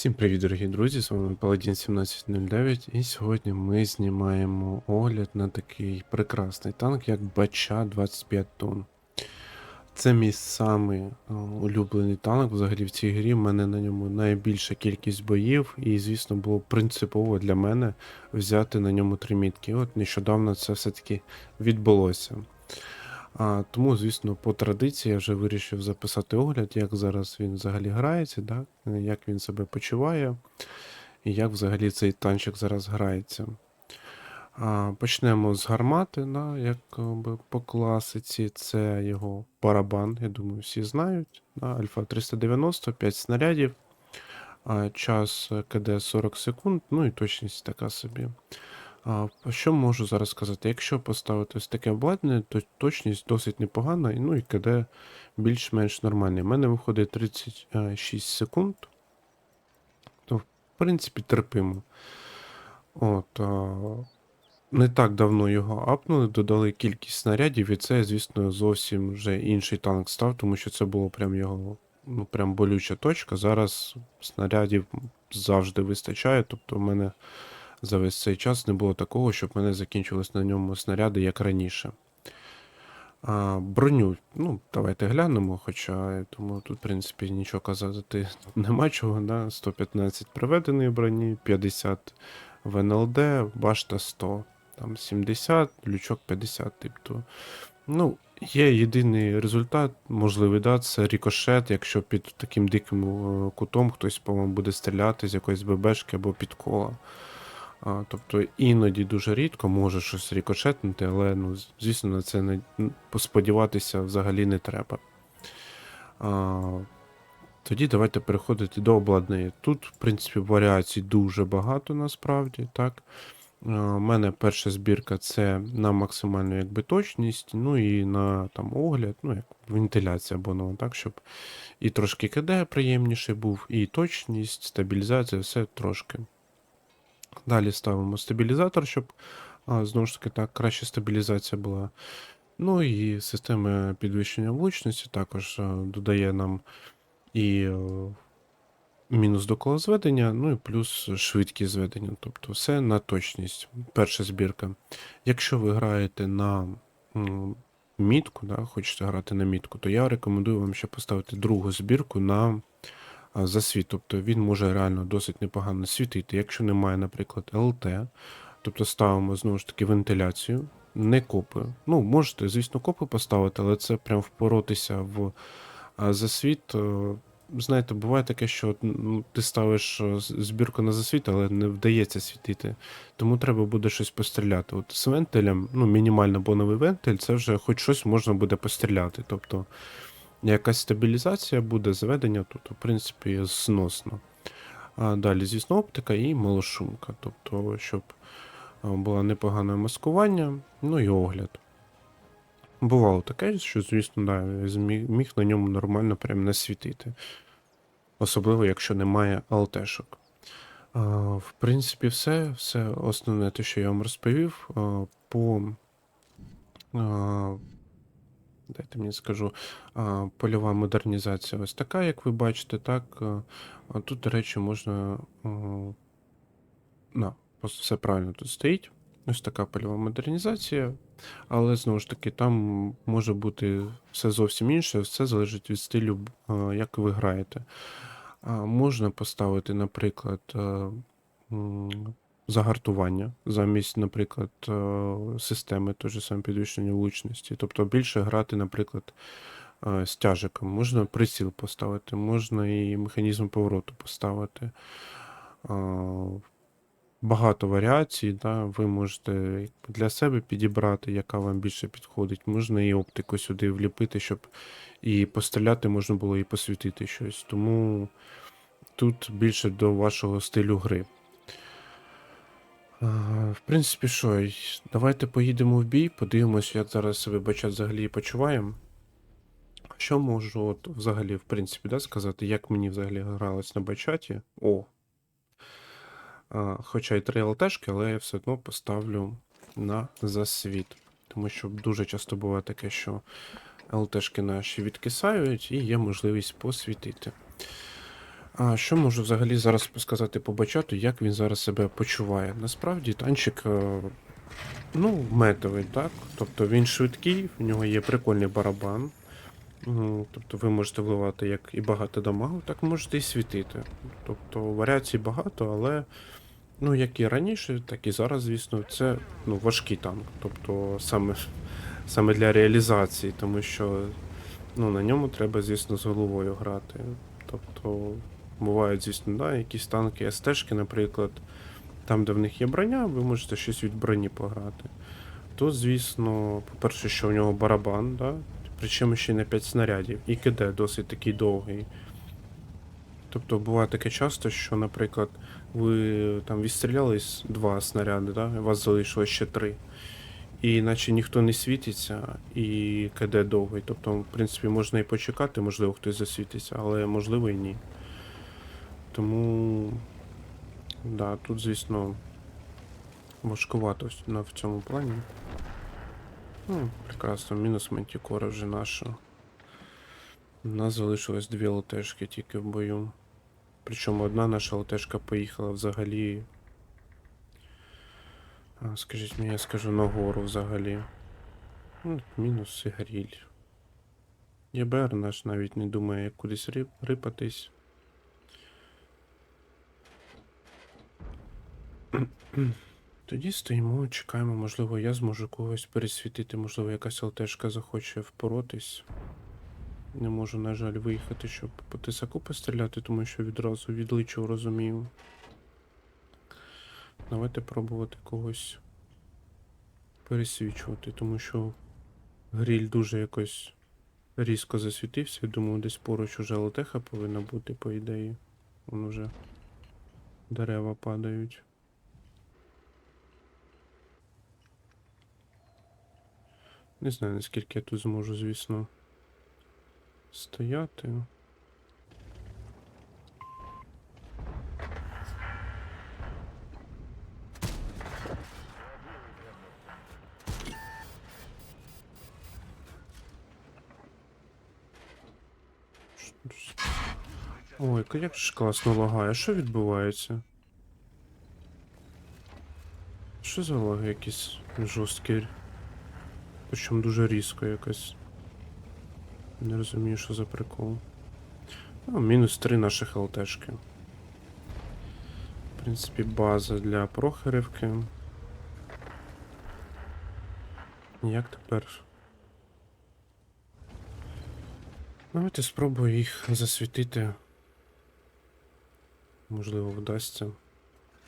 Всім привіт, дорогі друзі! З вами Паладін 1709, і сьогодні ми знімаємо огляд на такий прекрасний танк, як Бача 25 тонн. Це мій самий е, улюблений танк взагалі в цій грі. У мене на ньому найбільша кількість боїв, і, звісно, було принципово для мене взяти на ньому три мітки. От нещодавно це все-таки відбулося. А, тому, звісно, по традиції я вже вирішив записати огляд, як зараз він взагалі грається, да? як він себе почуває, і як взагалі цей танчик зараз грається. А, почнемо з гармати, да? як е, би, по класиці. Це його барабан, я думаю, всі знають. Да? Альфа 390, 5 снарядів. А, час е, КД 40 секунд, ну і точність така собі. А, що можу зараз сказати? Якщо поставити ось таке обладнання, то точність досить непогана, ну і КД більш-менш нормальний. У мене виходить 36 секунд. То, в принципі, терпимо. От, а, не так давно його апнули, додали кількість снарядів, і це, звісно, зовсім вже інший танк став, тому що це було прям його ну, прям болюча точка. Зараз снарядів завжди вистачає, тобто в мене за весь цей час не було такого, щоб мене закінчились на ньому снаряди, як раніше. А, броню, ну, давайте глянемо, хоча я думаю, тут, в принципі, нічого казати нема чого. Да? 115 приведеної броні, 50 в НЛД, башта 100, там 70, лючок 50, тобто. Ну, є єдиний результат, можливий, да, це рікошет, якщо під таким диким е, кутом хтось по вам буде стріляти з якоїсь ББшки або під кола. А, тобто іноді дуже рідко може щось рікошетнути, але ну, звісно, на це не сподіватися взагалі не треба. А, тоді давайте переходити до обладнання. Тут, в принципі, варіацій дуже багато насправді. так. У мене перша збірка це на максимальну якби, точність, ну і на там, огляд, ну як вентиляція або ну, так, щоб і трошки КД приємніший був, і точність, стабілізація, все трошки. Далі ставимо стабілізатор, щоб знову ж таки так, краща стабілізація була. Ну і система підвищення влучності також додає нам і е, мінус до колозведення, ну і плюс швидкість зведення. Тобто все на точність. Перша збірка. Якщо ви граєте на мітку, да, хочете грати на мітку, то я рекомендую вам ще поставити другу збірку на засвіт. Тобто він може реально досить непогано світити. Якщо немає, наприклад, ЛТ, тобто ставимо знову ж таки вентиляцію, не копи. Ну, можете, звісно, копи поставити, але це прям впоротися в засвіт. е, Знаєте, буває таке, що ну, ти ставиш е, збірку на засвіт, але не вдається світити. Тому треба буде щось постріляти. От з вентилем, ну, мінімально боновий вентиль, це вже хоч щось можна буде постріляти. Тобто якась стабілізація буде, заведення тут, в принципі, зносно. А далі, звісно, оптика і малошумка. Тобто, щоб було непогане маскування, ну і огляд. Бувало таке, що, звісно, да, міг на ньому нормально прям насвітити. Особливо, якщо немає алтешок. В принципі, все. Все основне те, що я вам розповів. По. Дайте мені скажу. Польова модернізація ось така, як ви бачите, так. А тут, до речі, можна. На, все правильно тут стоїть. Ось така польова модернізація. Але знову ж таки, там може бути все зовсім інше, все залежить від стилю, як ви граєте. Можна поставити, наприклад, е, загартування замість, наприклад, е, системи той же саме підвищення влучності. Тобто більше грати, наприклад, е, з тяжиком. Можна приціл поставити, можна і механізм повороту поставити. Багато варіацій, да, ви можете для себе підібрати, яка вам більше підходить. Можна і оптику сюди вліпити, щоб і постріляти можна було, і посвітити щось. Тому тут більше до вашого стилю гри. А, В принципі, що, давайте поїдемо в бій, подивимося, як зараз себе бачать взагалі почуваємо. Що можу от, взагалі, в принципі, да, сказати, як мені взагалі гралось на бачаті? О, а, хоча й три ЛТшки, але я все одно поставлю на засвіт. Тому що дуже часто буває таке, що ЛТшки наші відкисають і є можливість посвітити. А що можу взагалі зараз сказати по бачату, як він зараз себе почуває? Насправді танчик, е, ну, метовий, так? Тобто він швидкий, в нього є прикольний барабан. Тобто ви можете вливати як і багато дамагу, так можете і світити. Тобто варіацій багато, але ну, як і раніше, так і зараз, звісно, це ну, важкий танк. Тобто саме, саме для реалізації, тому що ну, на ньому треба, звісно, з головою грати. Тобто бувають, звісно, да, якісь танки СТ-шки, наприклад, там, де в них є броня, ви можете щось від броні пограти. Тут, звісно, по-перше, що у нього барабан, да? причому ще й на 5 снарядів, і КД досить такий довгий. Тобто буває таке часто, що, наприклад, ви там відстрілялись два снаряди, да? у вас залишилось ще три. І наче ніхто не світиться, і КД довгий. Тобто, в принципі, можна і почекати, можливо, хтось засвітиться, але можливо і ні. Тому. Да, тут, звісно, важкувато в цьому плані. Ну, прекрасно, мінус мантікора вже наша. У нас залишилось дві ЛТшки тільки в бою. Причому одна наша ЛТшка поїхала взагалі. Скажіть мені, я скажу нагору взагалі. Ну, мінус і гріль. ЄБР наш навіть не думає, кудись рипатись. Тоді стоїмо, чекаємо, можливо, я зможу когось пересвітити, можливо, якась ЛТшка захоче впоротись. Не можу, на жаль, виїхати, щоб по тисаку постріляти, тому що відразу відличу розумію. Давайте пробувати когось пересвічувати, тому що гріль дуже якось різко засвітився. Думаю, десь поруч уже ЛТХ повинна бути, по ідеї. Вон уже дерева падають. Не знаю, наскільки я тут зможу, звісно, стояти. Ой, як ж класно лагає. Що відбувається? Що за лаги якісь жорсткі? Причому дуже різко якось. Не розумію, що за прикол. А, мінус 3 наших ЛТшки. В принципі, база для прохерівки. Як тепер? Давайте спробую їх засвітити. Можливо, вдасться.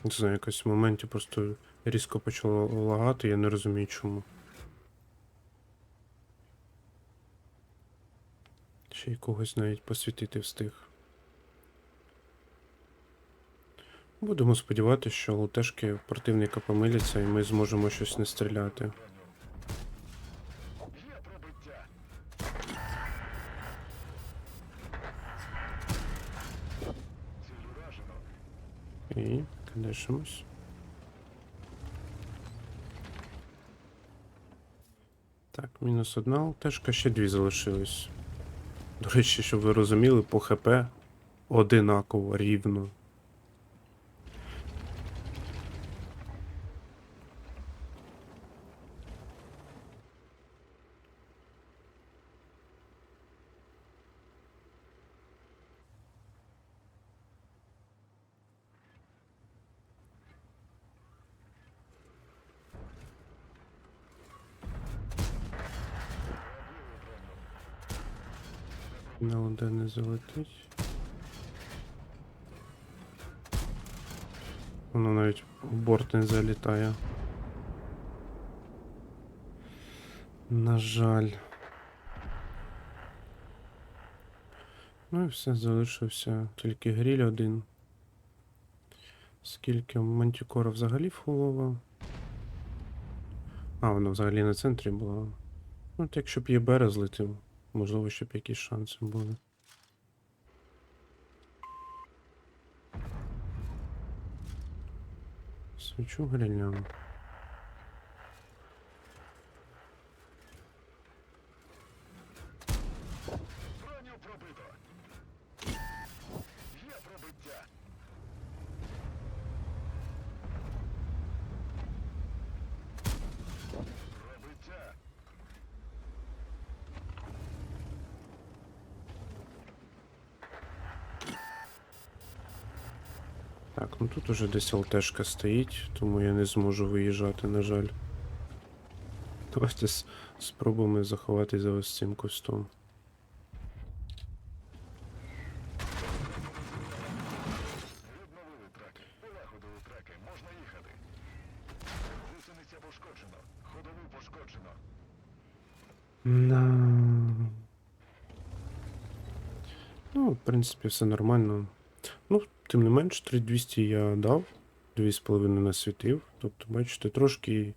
Не знаю, якось в моменті просто різко почало лагати, я не розумію чому. Ще й когось навіть посвітити встиг. Будемо сподіватися, що лутешки противника помиляться і ми зможемо щось не стріляти. І кадешимось. Так, мінус одна ЛТшка, ще дві залишились. До речі, щоб ви розуміли, по ХП одинаково рівно. На ЛД не залетить. Воно навіть в борт не залітає. На жаль. Ну і все, залишився тільки гріль один. Скільки мантікора взагалі фулова. А, вона взагалі на центрі була. Ну, от якщо б ЄБР злетів, можливо, щоб якісь шанси були. Свічу грильну. Броню пробито. Є пробиття. Так, ну тут уже десь ЛТшка стоїть, тому я не зможу виїжджати, на жаль. Давайте спробуємо заховати за ось цим кустом. На... Ну, в принципі, все нормально. Тим не менш, 3200 я дав, 2,5 насвітив. Тобто, бачите, трошки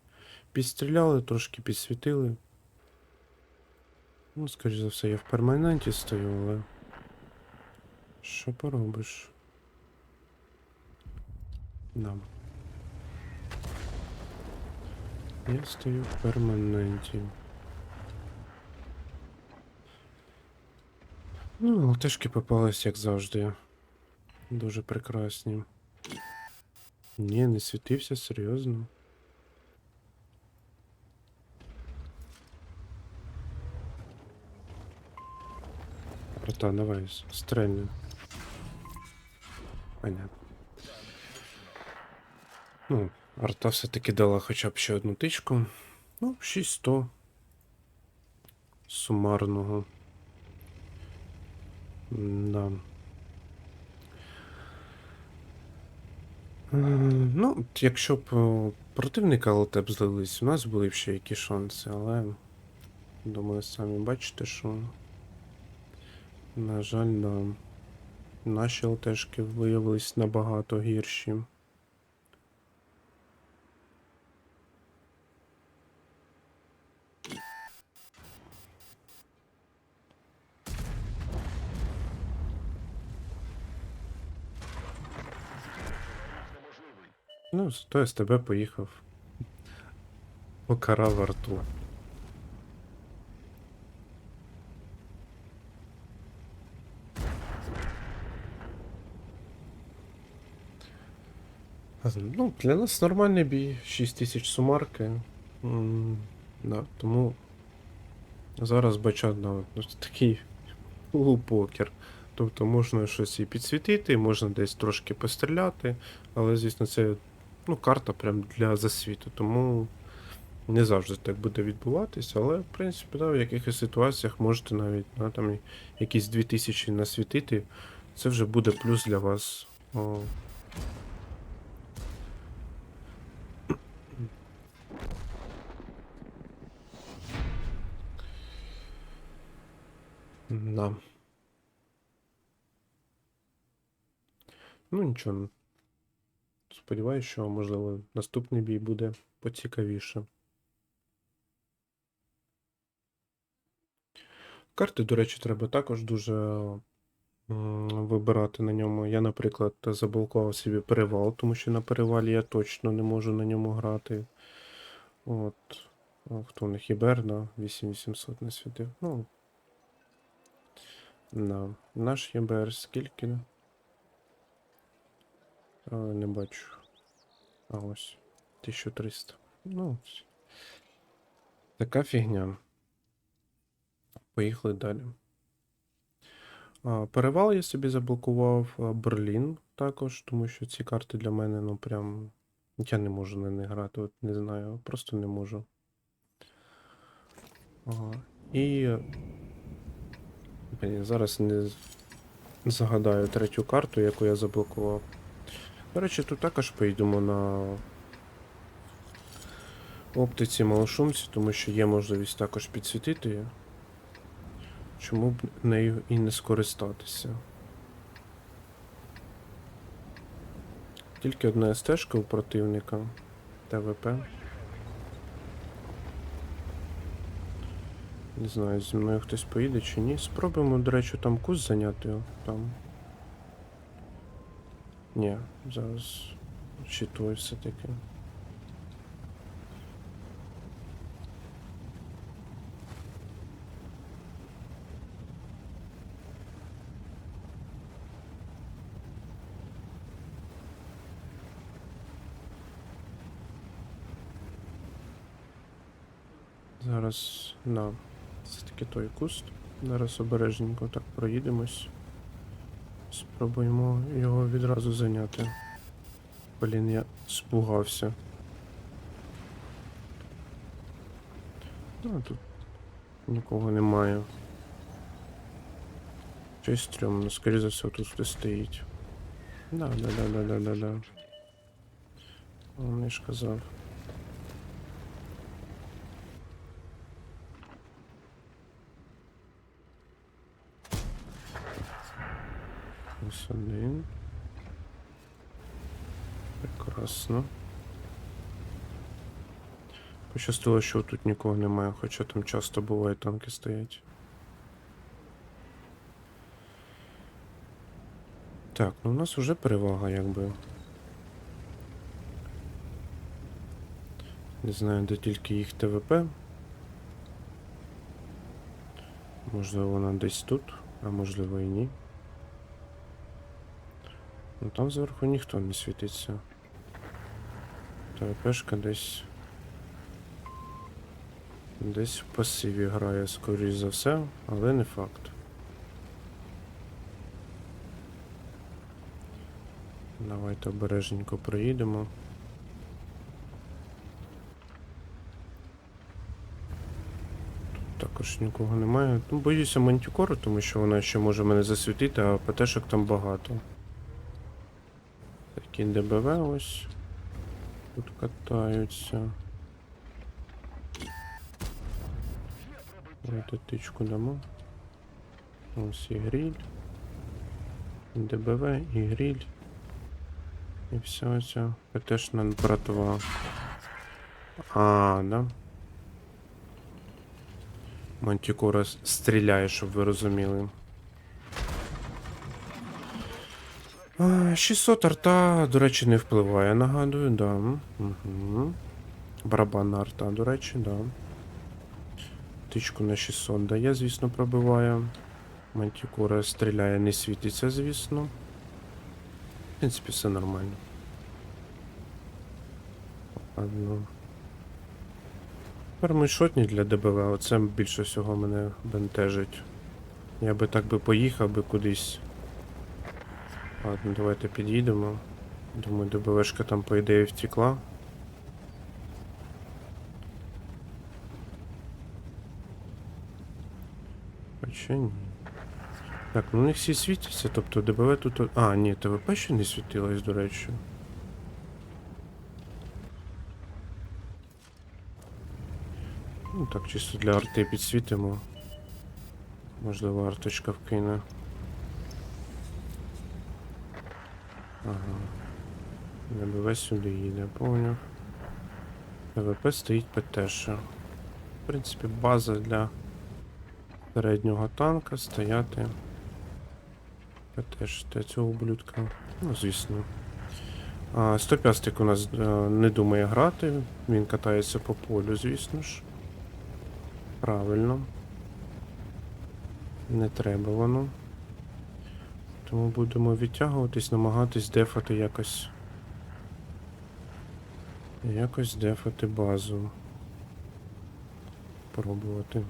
підстріляли, трошки підсвітили. Ну, скоріш за все, я в перманенті стою, але. Що поробиш? Да. Я стою в перманенті. Ну, ЛТшки попались, як завжди. Дуже прекрасні. Ні, не світився, серйозно. Арта, давай, стрельни. Понятно. Ну, арта все-таки дала хоча б ще одну тичку. Ну, 600 сумарного. Да. Ну, якщо б е, противника ЛТ злились, у нас були б ще які шанси, але думаю, самі бачите, що на жаль, да. Наші ЛТшки виявились набагато гірші. Ну, зато СТБ поїхав. Покарав арту. Ну, для нас нормальний бій, 6 тисяч сумарки. М, Да, тому зараз бача да, ну, такий полупокер. Тобто можна щось і підсвітити, можна десь трошки постріляти, але, звісно, це ну, карта прям для засвіту, тому не завжди так буде відбуватись, але, в принципі, да, в якихось ситуаціях можете навіть да, там, якісь 2000 насвітити, це вже буде плюс для вас. О. Да. Ну нічого. Сподіваюсь, що, можливо, наступний бій буде поцікавіше. Карти, до речі, треба також дуже вибирати на ньому. Я, наприклад, заблокував собі перевал, тому що на перевалі я точно не можу на ньому грати. От. Хто у них Ібер, да, 8800 не світив. Ну. Да. Наш ЄБР скільки? Не бачу. А ось. 1300. Ну. Така фігня. Поїхали далі. Перевал я собі заблокував Берлін також, тому що ці карти для мене, ну прям. Я не можу на них грати, от не знаю, просто не можу. Ага. І. Блін, зараз не загадаю третю карту, яку я заблокував. До речі, тут також поїдемо на оптиці малошумці, тому що є можливість також підсвітити. її. Чому б нею і не скористатися? Тільки одна стежка у противника. ТВП. Не знаю, зі мною хтось поїде чи ні. Спробуємо, до речі, там куст зайняти там. Ні, зараз щитую все-таки. Зараз, да, це таки той куст. Зараз обережненько так проїдемось. Спробуємо його відразу зайняти. Блін, я спугався. Ну, тут нікого немає. Щось стрьомно, скоріше за все, тут хтось стоїть. Да, да, да, да, да, да, да. Он ж казав. Ось один. Прекрасно. Пощастило, що тут нікого немає, хоча там часто буває танки стоять. Так, ну у нас вже перевага, якби. Не знаю, де тільки їх ТВП. Можливо, вона десь тут, а можливо і ні. Ну там зверху ніхто не світиться. ТВПшка десь. Десь в пасиві грає, скоріш за все, але не факт. Давайте обережненько проїдемо. Тут також нікого немає. Ну, боюся мантікору, тому що вона ще може мене засвітити, а ПТшок там багато. Такі ДБВ ось. Тут катаються. Давайте тичку дамо. Ось і гриль. ДБВ і гриль. І все це ПТшна братва. А, да. Мантикора с- стріляє, щоб ви розуміли. А, 600 арта, до речі, не впливає, нагадую, да. Угу. Барабанна арта, до речі, да. Тичку на 600 дає, звісно, пробиває. Мантикора стріляє, не світиться, звісно. В принципі, все нормально. Ладно. Тепер ми шотні для ДБВ, оце більше всього мене бентежить. Я би так би поїхав би кудись. Ладно, давайте під'їдемо. Думаю, ДБВшка там, по ідеї, втекла. Хоча ні. Так, ну у них всі світяться, тобто ДБВ тут. А, ні, ТВП ще не світилось, до речі. Ну так, чисто для арти підсвітимо. Можливо, арточка вкине. Ага. ДБВ сюди їде, поняв. ТВП стоїть ПТша. В принципі, база для середнього танка стояти. ПТш для цього ублюдка. Ну, звісно. А, 105 у нас е, не думає грати, він катається по полю, звісно ж. Правильно. Не треба воно. Тому будемо відтягуватись, намагатись дефати якось. Якось дефати базу. Пробувати.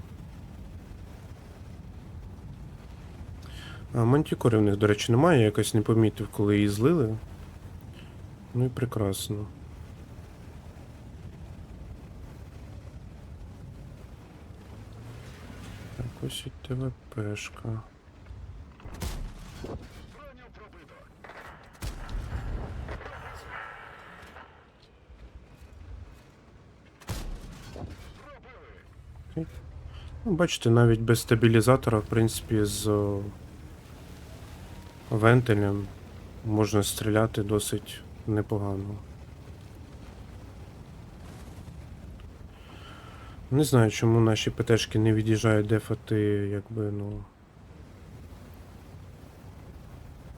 А мантікори в них, до речі, немає, я якось не помітив, коли її злили. Ну і прекрасно. Так, ось і ТВПшка. Ну, бачите, навіть без стабілізатора, в принципі, з о, вентилем можна стріляти досить непогано. Не знаю, чому наші ПТшки не від'їжджають дефати, якби, ну.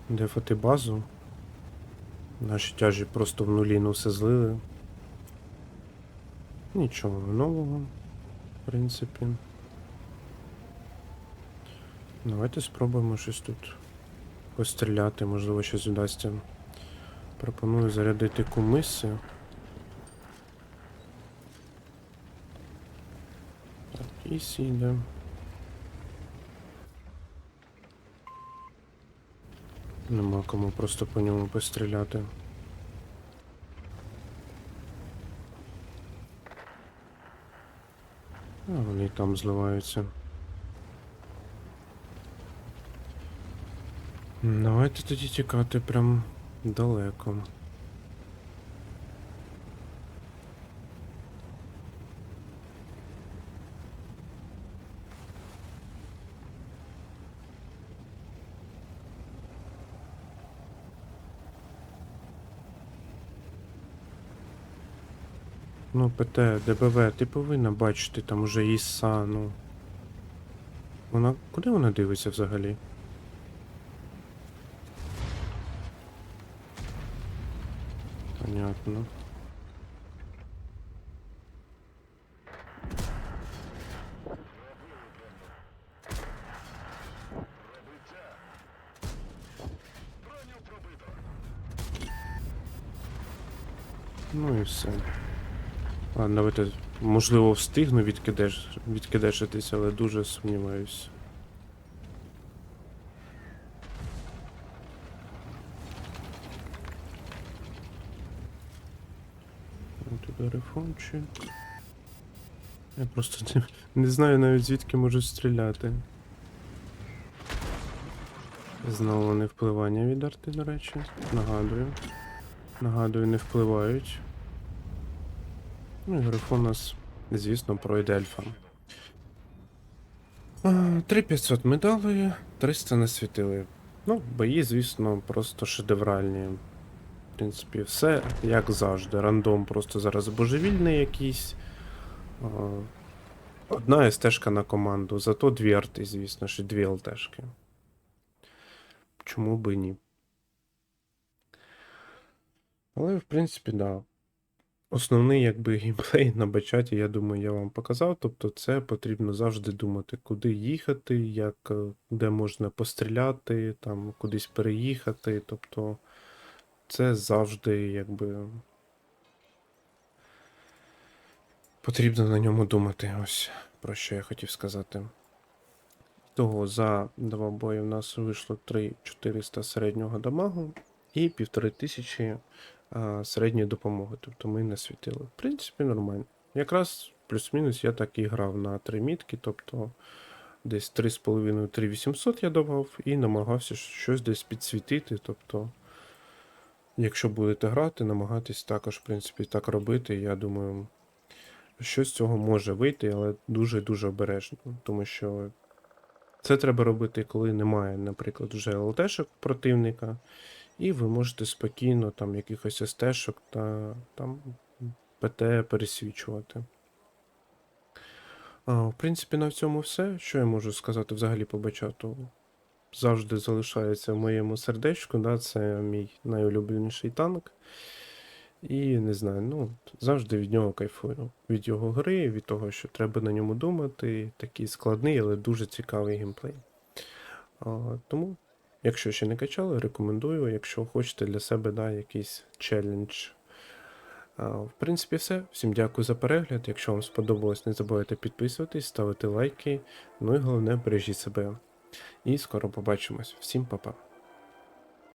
Дефати базу. Наші тяжі просто в нулі ну все злили. Нічого нового, в принципі. Давайте спробуємо щось тут постріляти, можливо, щось вдасться. Пропоную зарядити кумиси. Так, і сіде. Нема кому просто по ньому постріляти. А вони і там зливаються. Давайте тоді тікати прям далеко. ПТ, ДБВ, ти повинна бачити там уже Іса, ну. Вона. Куди вона дивиться взагалі? Понятно. Ну і все. Ладно, давайте, можливо, встигну відкидеш, відкидешитись, але дуже сумніваюсь. Туди рефончик. Я просто не, не знаю навіть звідки можуть стріляти. Знову не впливання від арти, до речі. Нагадую. Нагадую, не впливають. Ну і грифон у нас, звісно, пройде альфа. А, 3500 медалей, 300 насвітили. Ну, бої, звісно, просто шедевральні. В принципі, все як завжди. Рандом просто зараз божевільний якийсь. Одна СТшка на команду, зато дві арти, звісно, ще дві ЛТшки. Чому би ні? Але, в принципі, да. Основний якби геймплей на бачаті, я думаю, я вам показав. Тобто, це потрібно завжди думати, куди їхати, як, е, де можна постріляти, там кудись переїхати. Тобто, це завжди якби. Потрібно на ньому думати. Ось про що я хотів сказати. Того за два бої в нас вийшло 3400 середнього дамагу і 1500 середньої допомоги. Тобто ми не світили. В принципі, нормально. Якраз плюс-мінус я так і грав на три мітки, тобто десь 3,5-3800 я давав і намагався щось десь підсвітити. Тобто, якщо будете грати, намагатись також, в принципі, так робити. Я думаю, щось з цього може вийти, але дуже-дуже обережно. Тому що це треба робити, коли немає, наприклад, вже ЛТшок противника, і ви можете спокійно там якихось СТшок та там ПТ пересвічувати. А, в принципі, на цьому все. Що я можу сказати взагалі по бачату? Завжди залишається в моєму сердечку, да, це мій найулюбленіший танк. І не знаю, ну, завжди від нього кайфую. Від його гри, від того, що треба на ньому думати. Такий складний, але дуже цікавий геймплей. А, тому, якщо ще не качали, рекомендую. Якщо хочете для себе да, якийсь челендж. В принципі, все. Всім дякую за перегляд. Якщо вам сподобалось, не забувайте підписуватись, ставити лайки. Ну і головне, бережіть себе. І скоро побачимось. Всім па-па.